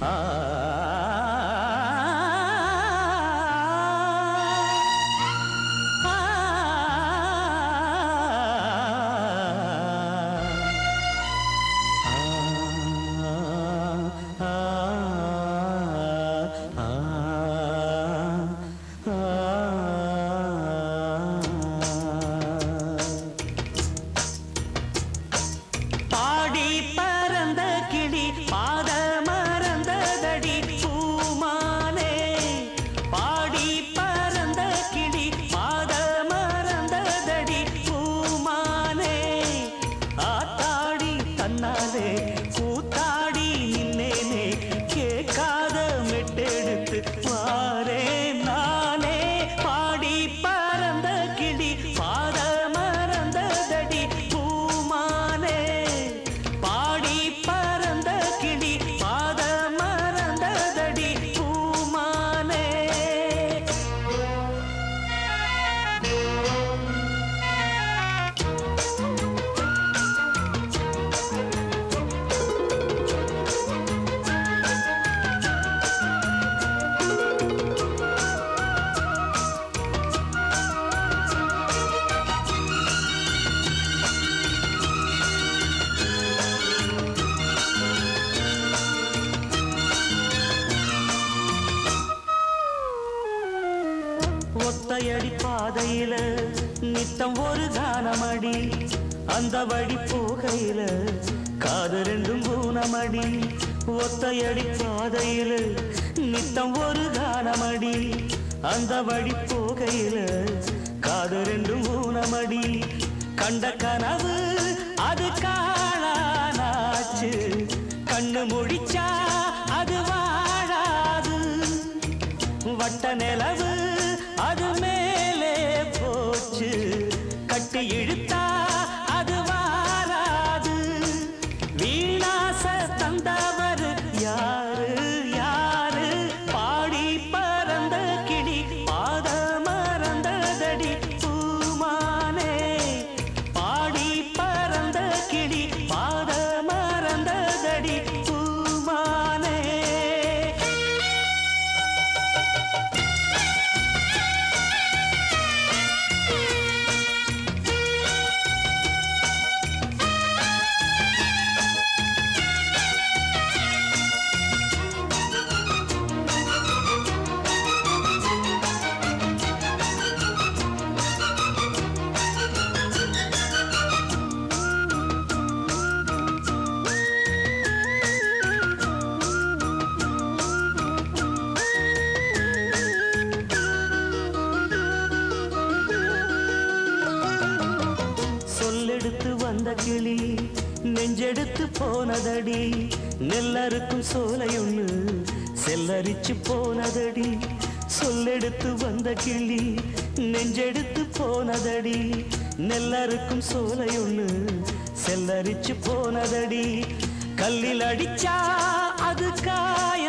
啊。পারবে ஒத்தையடி பாதையில நித்தம் ஒரு கானமடி அந்த வழி போகையில காது ரெண்டும் பூனமடி ஒத்தையடி பாதையில நித்தம் ஒரு கானமடி அந்த வழி போகையில காது ரெண்டும் ஊனமடி. கண்ட கனவு அது காளானாச்சு கண்ணு முடிச்சா அது வாழாது. வட்ட நிலவு கட்டி இழுத்தா கிளி நெஞ்செடுத்து போனதடி நெல்லறுக்கும் சோலையொன்னு செல்லரிச்சு போனதடி சொல்லெடுத்து வந்த கிளி நெஞ்செடுத்து போனதடி நெல்லறுக்கும் சோலையொன்னு செல்லரிச்சு போனதடி. கல்லில் அடிச்சா அது காய